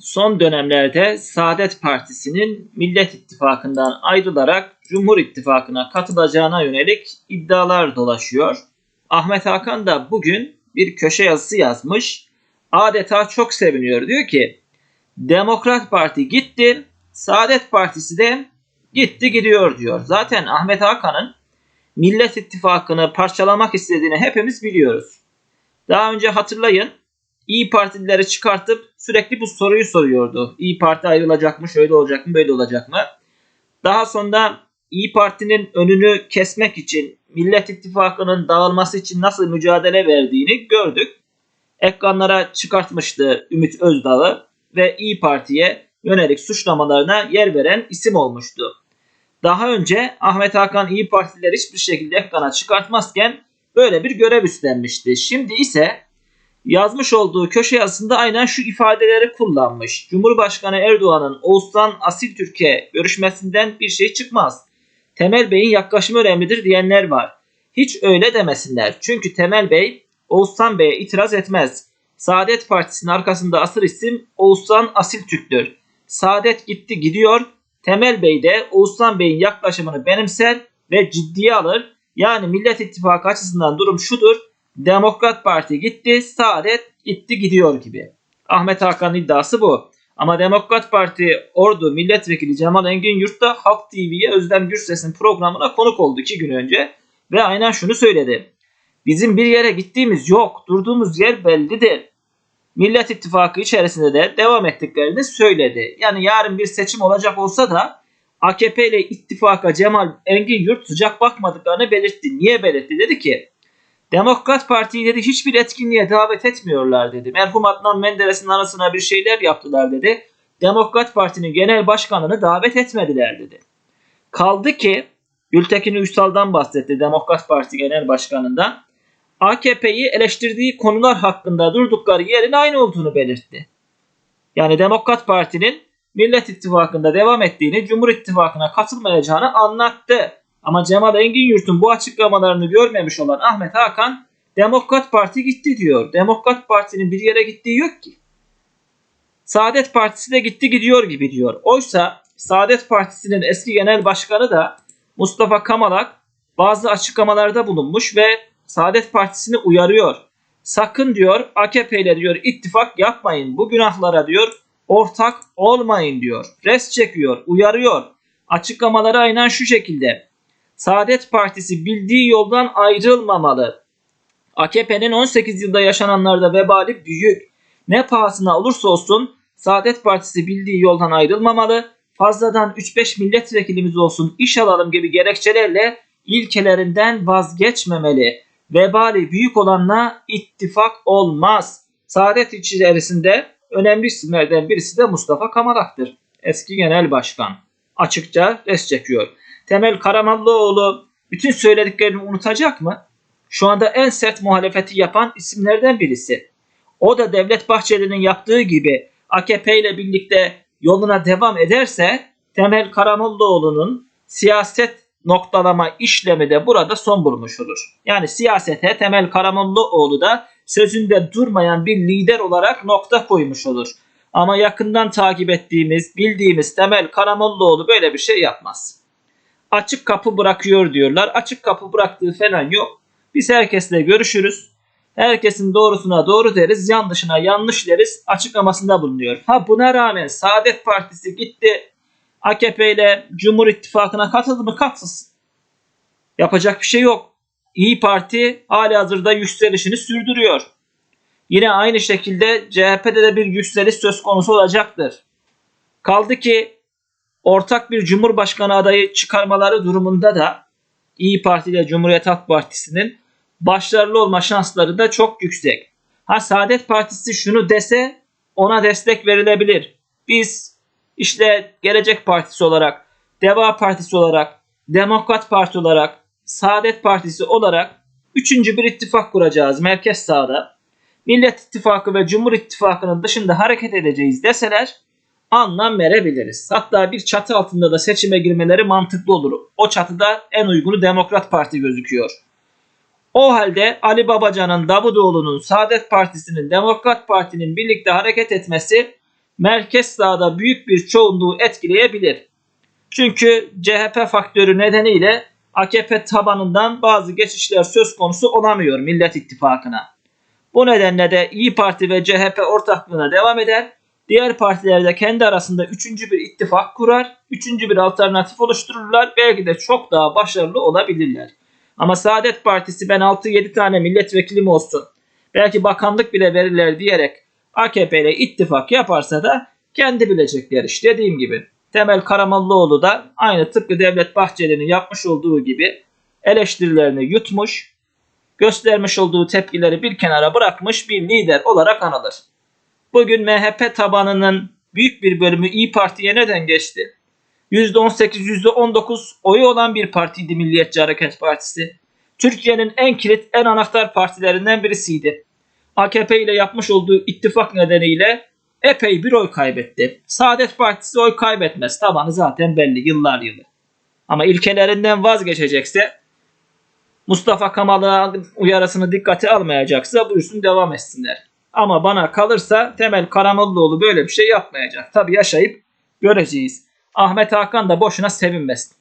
son dönemlerde Saadet Partisi'nin Millet İttifakı'ndan ayrılarak Cumhur İttifakı'na katılacağına yönelik iddialar dolaşıyor. Ahmet Hakan da bugün bir köşe yazısı yazmış. Adeta çok seviniyor. Diyor ki Demokrat Parti gitti, Saadet Partisi de gitti gidiyor diyor. Zaten Ahmet Hakan'ın Millet İttifakı'nı parçalamak istediğini hepimiz biliyoruz. Daha önce hatırlayın İyi Partilileri çıkartıp sürekli bu soruyu soruyordu. İyi Parti ayrılacak mı, şöyle olacak mı, böyle olacak mı? Daha sonra İyi Parti'nin önünü kesmek için, Millet İttifakı'nın dağılması için nasıl mücadele verdiğini gördük. Ekranlara çıkartmıştı Ümit Özdağ'ı ve İyi Parti'ye yönelik suçlamalarına yer veren isim olmuştu. Daha önce Ahmet Hakan İyi Partilileri hiçbir şekilde ekrana çıkartmazken böyle bir görev üstlenmişti. Şimdi ise yazmış olduğu köşe yazısında aynen şu ifadeleri kullanmış. Cumhurbaşkanı Erdoğan'ın Oğuzhan Asil Türkiye görüşmesinden bir şey çıkmaz. Temel Bey'in yaklaşımı önemlidir diyenler var. Hiç öyle demesinler. Çünkü Temel Bey Oğuzhan Bey'e itiraz etmez. Saadet Partisi'nin arkasında asıl isim Oğuzhan Asil Türk'tür. Saadet gitti gidiyor. Temel Bey de Oğuzhan Bey'in yaklaşımını benimser ve ciddiye alır. Yani Millet İttifakı açısından durum şudur. Demokrat Parti gitti, Saadet gitti gidiyor gibi. Ahmet Hakan'ın iddiası bu. Ama Demokrat Parti Ordu Milletvekili Cemal Engin Yurt da Halk TV'ye Özlem Gürses'in programına konuk oldu iki gün önce. Ve aynen şunu söyledi. Bizim bir yere gittiğimiz yok. Durduğumuz yer bellidir. Millet İttifakı içerisinde de devam ettiklerini söyledi. Yani yarın bir seçim olacak olsa da AKP ile ittifaka Cemal Engin Yurt sıcak bakmadıklarını belirtti. Niye belirtti? Dedi ki Demokrat Parti'yi dedi hiçbir etkinliğe davet etmiyorlar dedi. Merhum Adnan Menderes'in arasına bir şeyler yaptılar dedi. Demokrat Parti'nin genel başkanını davet etmediler dedi. Kaldı ki Gültekin Uysal'dan bahsetti Demokrat Parti Genel Başkanı'ndan. AKP'yi eleştirdiği konular hakkında durdukları yerin aynı olduğunu belirtti. Yani Demokrat Parti'nin Millet İttifakı'nda devam ettiğini, Cumhur İttifakı'na katılmayacağını anlattı. Ama Cemal Engin Yurt'un bu açıklamalarını görmemiş olan Ahmet Hakan Demokrat Parti gitti diyor. Demokrat Parti'nin bir yere gittiği yok ki. Saadet Partisi de gitti gidiyor gibi diyor. Oysa Saadet Partisi'nin eski genel başkanı da Mustafa Kamalak bazı açıklamalarda bulunmuş ve Saadet Partisi'ni uyarıyor. Sakın diyor AKP ile diyor ittifak yapmayın. Bu günahlara diyor ortak olmayın diyor. Res çekiyor, uyarıyor. Açıklamaları aynen şu şekilde. Saadet Partisi bildiği yoldan ayrılmamalı. AKP'nin 18 yılda yaşananlarda vebali büyük. Ne pahasına olursa olsun Saadet Partisi bildiği yoldan ayrılmamalı. Fazladan 3-5 milletvekilimiz olsun iş alalım gibi gerekçelerle ilkelerinden vazgeçmemeli. Vebali büyük olanla ittifak olmaz. Saadet içerisinde önemli isimlerden birisi de Mustafa Kamalak'tır. Eski genel başkan. Açıkça res çekiyor. Temel Karamallıoğlu bütün söylediklerini unutacak mı? Şu anda en sert muhalefeti yapan isimlerden birisi. O da Devlet Bahçeli'nin yaptığı gibi AKP ile birlikte yoluna devam ederse Temel Karamollaoğlu'nun siyaset noktalama işlemi de burada son bulmuş olur. Yani siyasete Temel Karamollaoğlu da sözünde durmayan bir lider olarak nokta koymuş olur. Ama yakından takip ettiğimiz, bildiğimiz Temel Karamollaoğlu böyle bir şey yapmaz. Açık kapı bırakıyor diyorlar. Açık kapı bıraktığı falan yok. Biz herkesle görüşürüz. Herkesin doğrusuna doğru deriz, yanlışına yanlış deriz açıklamasında bulunuyor. Ha buna rağmen Saadet Partisi gitti AKP ile Cumhur İttifakı'na katıldı mı katılsın. Yapacak bir şey yok. İyi Parti hali hazırda yükselişini sürdürüyor. Yine aynı şekilde CHP'de de bir yükseliş söz konusu olacaktır. Kaldı ki ortak bir cumhurbaşkanı adayı çıkarmaları durumunda da İyi Parti ile Cumhuriyet Halk Partisi'nin başarılı olma şansları da çok yüksek. Ha Saadet Partisi şunu dese ona destek verilebilir. Biz işte Gelecek Partisi olarak, Deva Partisi olarak, Demokrat Parti olarak, Saadet Partisi olarak üçüncü bir ittifak kuracağız merkez sağda. Millet İttifakı ve Cumhur İttifakı'nın dışında hareket edeceğiz deseler anlam verebiliriz. Hatta bir çatı altında da seçime girmeleri mantıklı olur. O çatıda en uygunu Demokrat Parti gözüküyor. O halde Ali Babacan'ın, Davutoğlu'nun, Saadet Partisi'nin, Demokrat Parti'nin birlikte hareket etmesi merkez sağda büyük bir çoğunluğu etkileyebilir. Çünkü CHP faktörü nedeniyle AKP tabanından bazı geçişler söz konusu olamıyor Millet İttifakı'na. Bu nedenle de İyi Parti ve CHP ortaklığına devam eder. Diğer partiler de kendi arasında üçüncü bir ittifak kurar, üçüncü bir alternatif oluştururlar. Belki de çok daha başarılı olabilirler. Ama Saadet Partisi ben 6-7 tane milletvekilim olsun, belki bakanlık bile verirler diyerek AKP ile ittifak yaparsa da kendi bilecekler iş. Dediğim gibi Temel Karamollaoğlu da aynı tıpkı Devlet Bahçeli'nin yapmış olduğu gibi eleştirilerini yutmuş, göstermiş olduğu tepkileri bir kenara bırakmış bir lider olarak anılır. Bugün MHP tabanının büyük bir bölümü İyi Parti'ye neden geçti? %18, %19 oyu olan bir partiydi Milliyetçi Hareket Partisi. Türkiye'nin en kilit, en anahtar partilerinden birisiydi. AKP ile yapmış olduğu ittifak nedeniyle epey bir oy kaybetti. Saadet Partisi oy kaybetmez. Tabanı zaten belli yıllar yılı. Ama ilkelerinden vazgeçecekse Mustafa Kemal'ın uyarısını dikkate almayacaksa buyursun devam etsinler. Ama bana kalırsa Temel Karamollaoğlu böyle bir şey yapmayacak. Tabi yaşayıp göreceğiz. Ahmet Hakan da boşuna sevinmesin.